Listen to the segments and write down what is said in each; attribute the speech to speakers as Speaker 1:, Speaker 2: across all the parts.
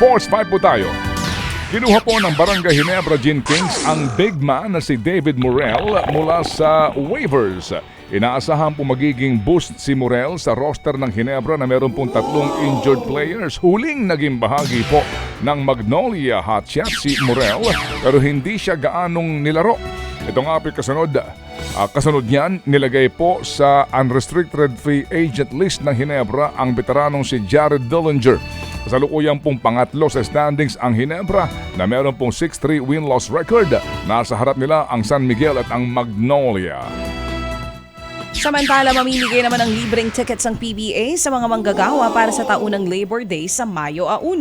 Speaker 1: Sports 5 po tayo. Kinuha po ng Barangay Ginebra Gin Kings ang big man na si David Morel mula sa waivers. Inaasahan po magiging boost si Morel sa roster ng Ginebra na meron pong tatlong injured players. Huling naging bahagi po ng Magnolia Hotshot si Morel pero hindi siya gaanong nilaro. Ito nga po kasunod. Ah, kasunod niyan, nilagay po sa unrestricted free agent list ng Ginebra ang veteranong si Jared Dillinger. Kasalukuyan pong pangatlo sa standings ang Ginebra na meron pong 6-3 win-loss record. Nasa harap nila ang San Miguel at ang Magnolia.
Speaker 2: Samantala, mamimigay naman ng libreng tickets ang PBA sa mga manggagawa para sa taunang Labor Day sa Mayo a 1.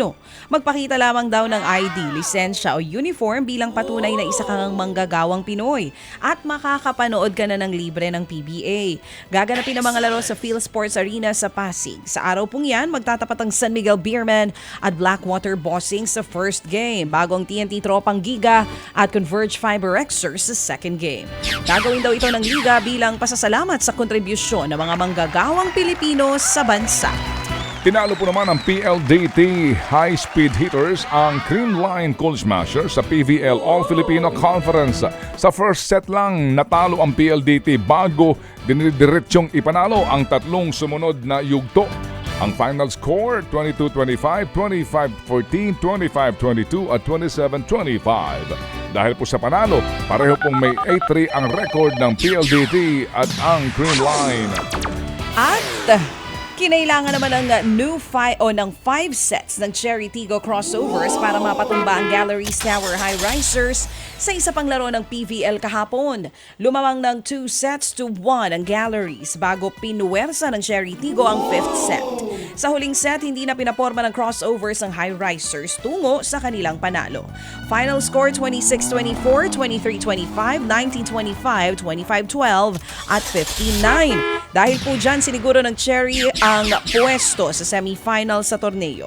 Speaker 2: Magpakita lamang daw ng ID, lisensya o uniform bilang patunay na isa kang manggagawang Pinoy at makakapanood ka na ng libre ng PBA. Gaganapin ang mga laro sa Phil Sports Arena sa Pasig. Sa araw pong yan, magtatapat ang San Miguel Beerman at Blackwater Bossing sa first game bago ang TNT Tropang Giga at Converge Fiber Xers sa second game. Gagawin daw ito ng Liga bilang pasasalamat sa kontribusyon ng mga manggagawang Pilipino sa bansa.
Speaker 1: Tinalo po naman ng PLDT High Speed Hitters ang Creamline Cold Smasher sa PVL All-Filipino Conference. Sa first set lang, natalo ang PLDT bago dinidiretsyong ipanalo ang tatlong sumunod na yugto. Ang final score, 22-25, 25-14, 25-22 at 27-25. Dahil po sa panalo, pareho pong may 8-3 ang record ng PLDT at ang Creamline.
Speaker 2: At uh, kinailangan naman ng uh, new five o ng five sets ng Cherry Tigo crossovers para mapatumba ang Galleries Tower High Risers sa isa pang laro ng PVL kahapon. Lumamang ng 2 sets to 1 ang Galleries bago pinuwersa ng Cherry Tigo ang fifth set. Sa huling set, hindi na pinaporma ng crossovers ang High Risers tungo sa kanilang panalo. Final score 26-24, 23-25, 19-25, 25-12 at 15-9. Dahil po dyan, siniguro ng Cherry ang pwesto sa semifinal sa torneo.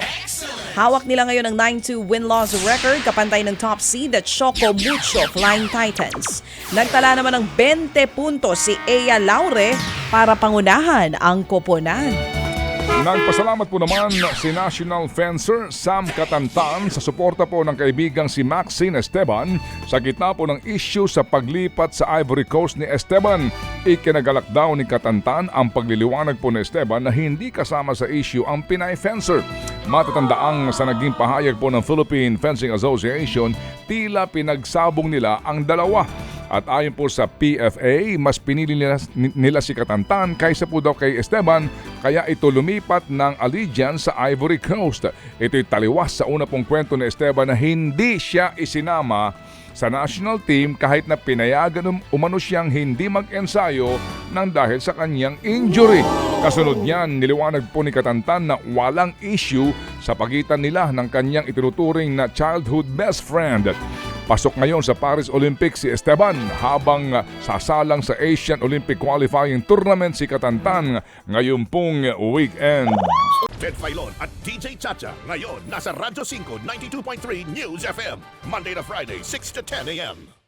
Speaker 2: Hawak nila ngayon ang 9-2 win-loss record kapantay ng top seed at Choco Mucho Flying Titans. Nagtala naman ng 20 puntos si Ea Laure para pangunahan ang koponan.
Speaker 1: Nagpasalamat po naman si National Fencer Sam Katantan sa suporta po ng kaibigang si Maxine Esteban sa gitna po ng issue sa paglipat sa Ivory Coast ni Esteban. Ikinagalak daw ni Katantan ang pagliliwanag po ni Esteban na hindi kasama sa issue ang Pinay Fencer. Matatandaang sa naging pahayag po ng Philippine Fencing Association, tila pinagsabong nila ang dalawa. At ayon po sa PFA, mas pinili nila, nila si Katantan kaysa po daw kay Esteban kaya ito lumipat ng allegiance sa Ivory Coast. Ito'y taliwas sa una pong kwento ni Esteban na hindi siya isinama sa national team kahit na pinayagan um- umano siyang hindi mag-ensayo nang dahil sa kanyang injury. Kasunod niyan, niliwanag po ni Katantan na walang issue sa pagitan nila ng kanyang itinuturing na childhood best friend. Pasok ngayon sa Paris Olympics si Esteban habang sasalang sa Asian Olympic Qualifying Tournament si Katantan ngayon pong weekend.
Speaker 3: Ted Filon at DJ Chacha. Ngayon, nasa Radyo 5, 92.3 News FM. Monday to Friday, 6 to 10 a.m.